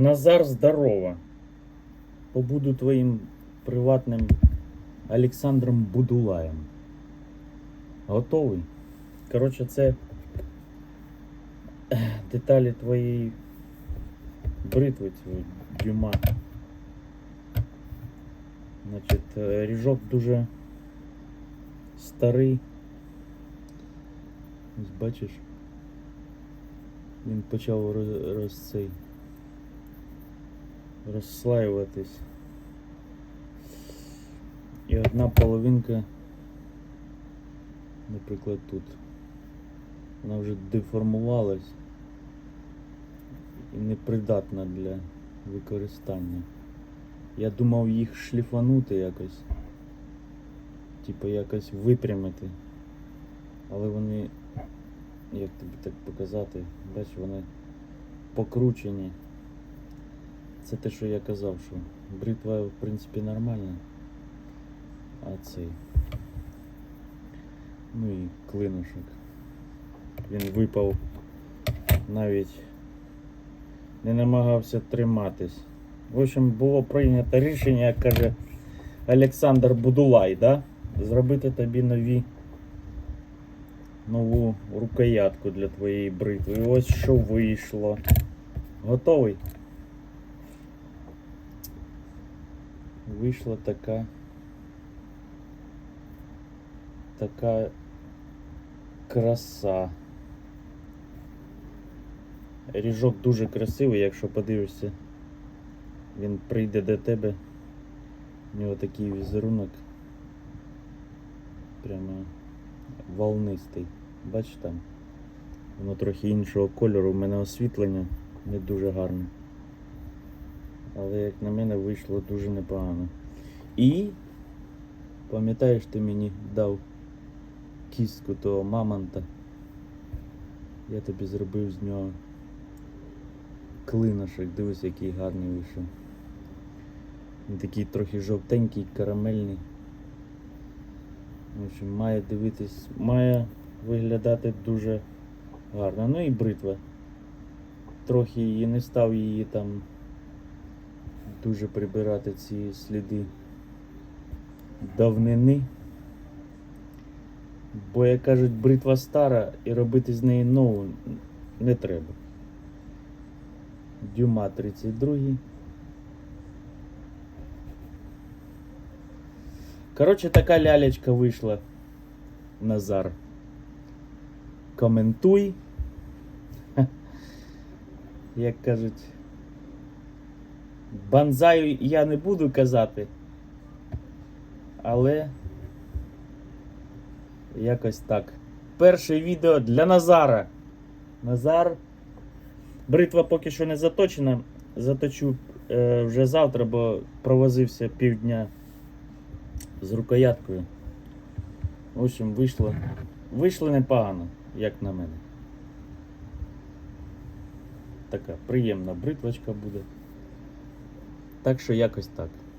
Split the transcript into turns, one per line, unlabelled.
Назар, здорово. Побуду твоїм приватним Олександром Будулаєм. Готовий? Коротше, це деталі твоєї бритви дюма. Значить, е, ріжок дуже старий. Ось бачиш, він почав роз, роз розслаюватись. І одна половинка, наприклад, тут. Вона вже деформувалась і непридатна для використання. Я думав їх шліфанути якось. Типу якось випрямити. Але вони, як тобі так показати, бачиш, вони покручені. Це те, що я казав, що бритва в принципі нормальна. А цей. Ну і клинушок. Він випав навіть не намагався триматись. В общем, було прийнято рішення, як каже Олександр Будулай, да? зробити тобі нові нову рукоятку для твоєї бритви. І ось що вийшло. Готовий? Вийшла така. Така краса. Ріжок дуже красивий, якщо подивишся, він прийде до тебе. У нього такий візерунок. Прямо волнистий. Бачиш там? Воно трохи іншого кольору. У мене освітлення не дуже гарне. Але як на мене вийшло дуже непогано. І пам'ятаєш, ти мені дав кістку того мамонта. Я тобі зробив з нього клиношок. Дивись, який гарний вийшов. Він такий трохи жовтенький, карамельний. В общем, має дивитись, має виглядати дуже гарно. Ну і бритва. Трохи її не став її там дуже прибирати ці сліди давнини. Бо, як кажуть, бритва стара і робити з неї нову не треба. Дюма 32. Коротше, така лялечка вийшла. Назар. Коментуй. Як кажуть. Банзаю я не буду казати. Але якось так. Перше відео для Назара. Назар. Бритва поки що не заточена. Заточу е, вже завтра, бо провозився півдня з рукояткою. В общем, вийшло. Вийшло непогано, як на мене. Така приємна бритвочка буде. Так що якось так.